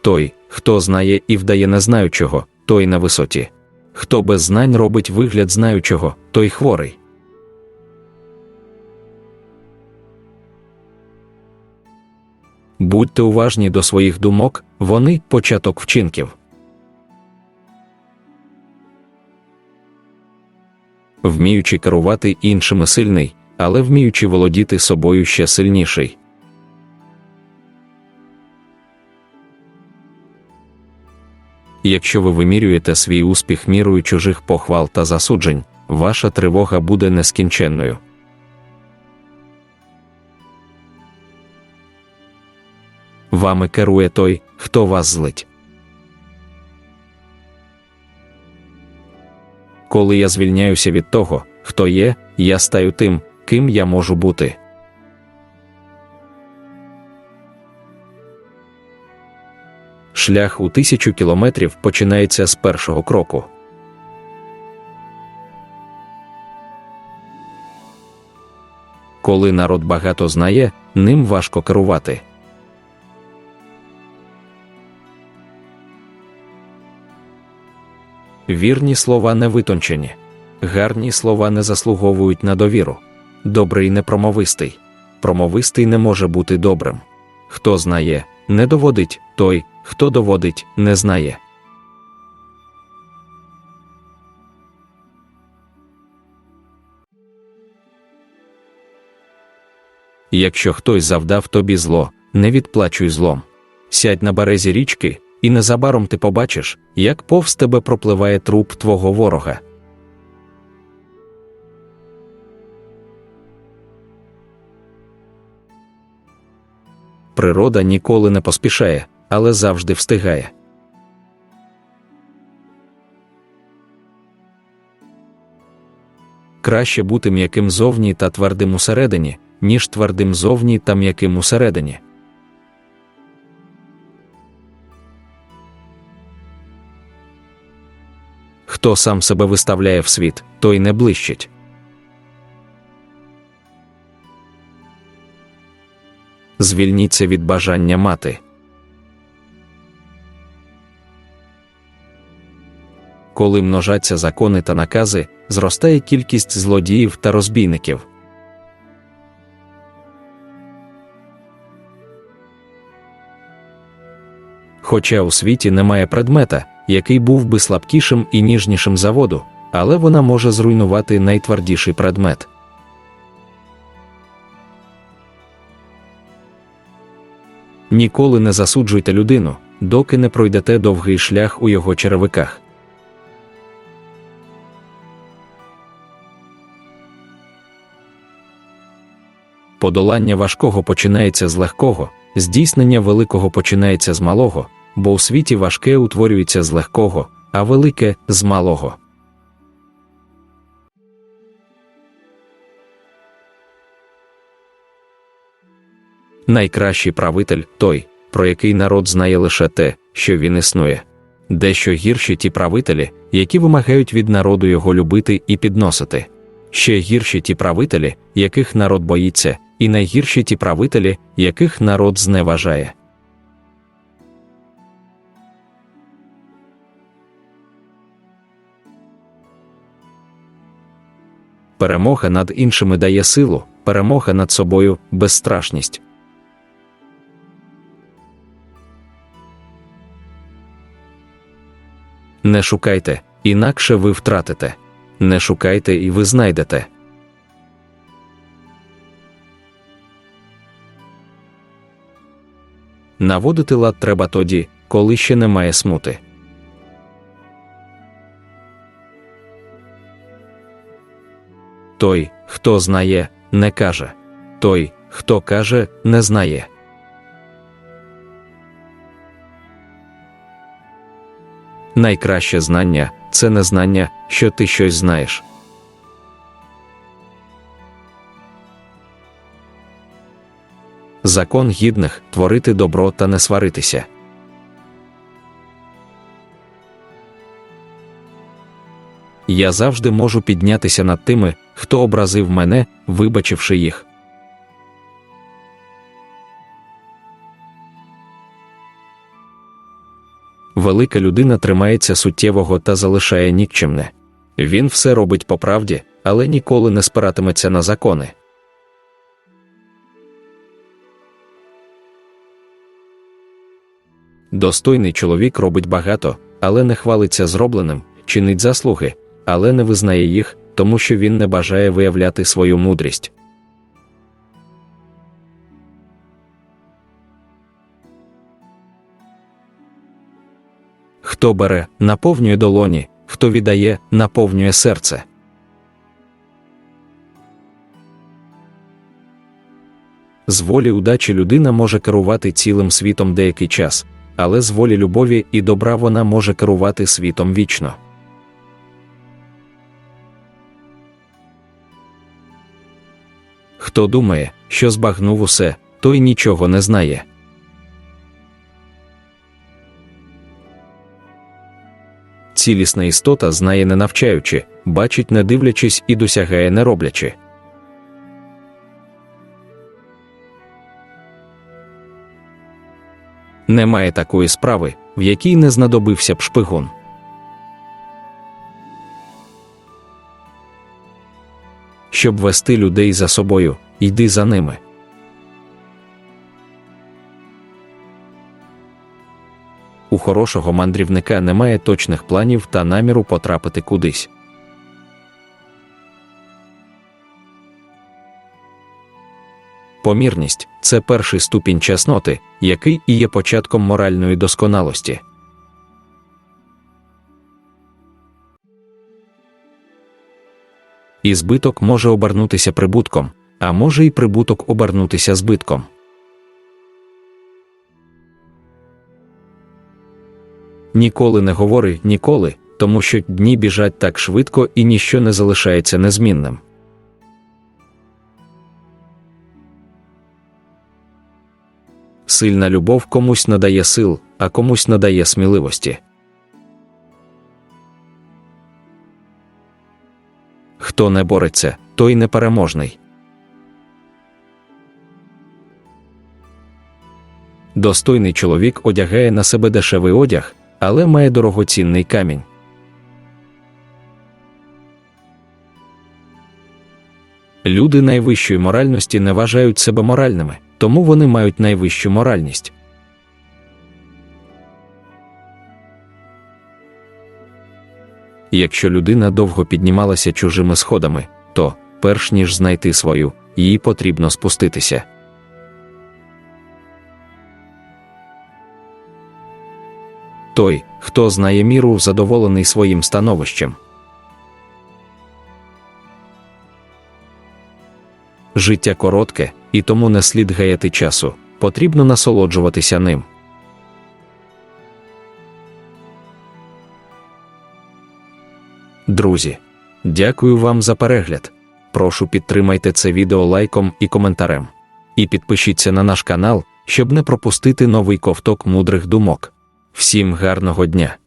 той, хто знає і вдає незнаючого, той на висоті. Хто без знань робить вигляд знаючого, той хворий. Будьте уважні до своїх думок, вони початок вчинків. Вміючи керувати іншими сильний, але вміючи володіти собою ще сильніший. Якщо ви вимірюєте свій успіх мірою чужих похвал та засуджень, ваша тривога буде нескінченною. Вами керує той, хто вас злить. Коли я звільняюся від того, хто є, я стаю тим, ким я можу бути. Шлях у тисячу кілометрів починається з першого кроку. Коли народ багато знає, ним важко керувати. Вірні слова не витончені, гарні слова не заслуговують на довіру. Добрий не промовистий. Промовистий не може бути добрим. Хто знає, не доводить той, хто доводить, не знає. Якщо хтось завдав тобі зло, не відплачуй злом. Сядь на березі річки, і незабаром ти побачиш, як повз тебе пропливає труп твого ворога. Природа ніколи не поспішає, але завжди встигає. Краще бути м'яким зовні та твердим усередині, ніж твердим зовні та м'яким усередині. Хто сам себе виставляє в світ, той не блищить. Звільніться від бажання мати. Коли множаться закони та накази, зростає кількість злодіїв та розбійників. Хоча у світі немає предмета, який був би слабкішим і ніжнішим за воду, але вона може зруйнувати найтвердіший предмет. Ніколи не засуджуйте людину, доки не пройдете довгий шлях у його черевиках. Подолання важкого починається з легкого, здійснення великого починається з малого, бо у світі важке утворюється з легкого, а велике з малого. Найкращий правитель той, про який народ знає лише те, що він існує. Дещо гірші ті правителі, які вимагають від народу його любити і підносити. Ще гірші ті правителі, яких народ боїться, і найгірші ті правителі, яких народ зневажає. Перемога над іншими дає силу, перемога над собою безстрашність. Не шукайте, інакше ви втратите. Не шукайте і ви знайдете. Наводити лад треба тоді, коли ще немає смути. Той, хто знає, не каже. Той, хто каже, не знає. Найкраще знання це не знання, що ти щось знаєш. Закон гідних творити добро та не сваритися. Я завжди можу піднятися над тими, хто образив мене, вибачивши їх. Велика людина тримається суттєвого та залишає нікчемне. Він все робить по правді, але ніколи не спиратиметься на закони. Достойний чоловік робить багато, але не хвалиться зробленим, чинить заслуги, але не визнає їх, тому що він не бажає виявляти свою мудрість. Хто бере, наповнює долоні, хто віддає, наповнює серце. З волі удачі людина може керувати цілим світом деякий час, але з волі любові і добра вона може керувати світом вічно. Хто думає, що збагнув усе, той нічого не знає. Цілісна істота знає не навчаючи, бачить не дивлячись і досягає не роблячи. Немає такої справи, в якій не знадобився б шпигун. Щоб вести людей за собою, йди за ними. У хорошого мандрівника немає точних планів та наміру потрапити кудись. Помірність це перший ступінь чесноти, який і є початком моральної досконалості. І збиток може обернутися прибутком, а може і прибуток обернутися збитком. Ніколи не говори ніколи, тому що дні біжать так швидко і ніщо не залишається незмінним. Сильна любов комусь надає сил, а комусь надає сміливості. Хто не бореться, той непереможний. Достойний чоловік одягає на себе дешевий одяг, але має дорогоцінний камінь. Люди найвищої моральності не вважають себе моральними, тому вони мають найвищу моральність. Якщо людина довго піднімалася чужими сходами, то, перш ніж знайти свою, їй потрібно спуститися. Той, хто знає міру, задоволений своїм становищем. Життя коротке, і тому не слід гаяти часу, потрібно насолоджуватися ним. Друзі, дякую вам за перегляд. Прошу підтримайте це відео лайком і коментарем. І підпишіться на наш канал, щоб не пропустити новий ковток мудрих думок. Всім гарного дня!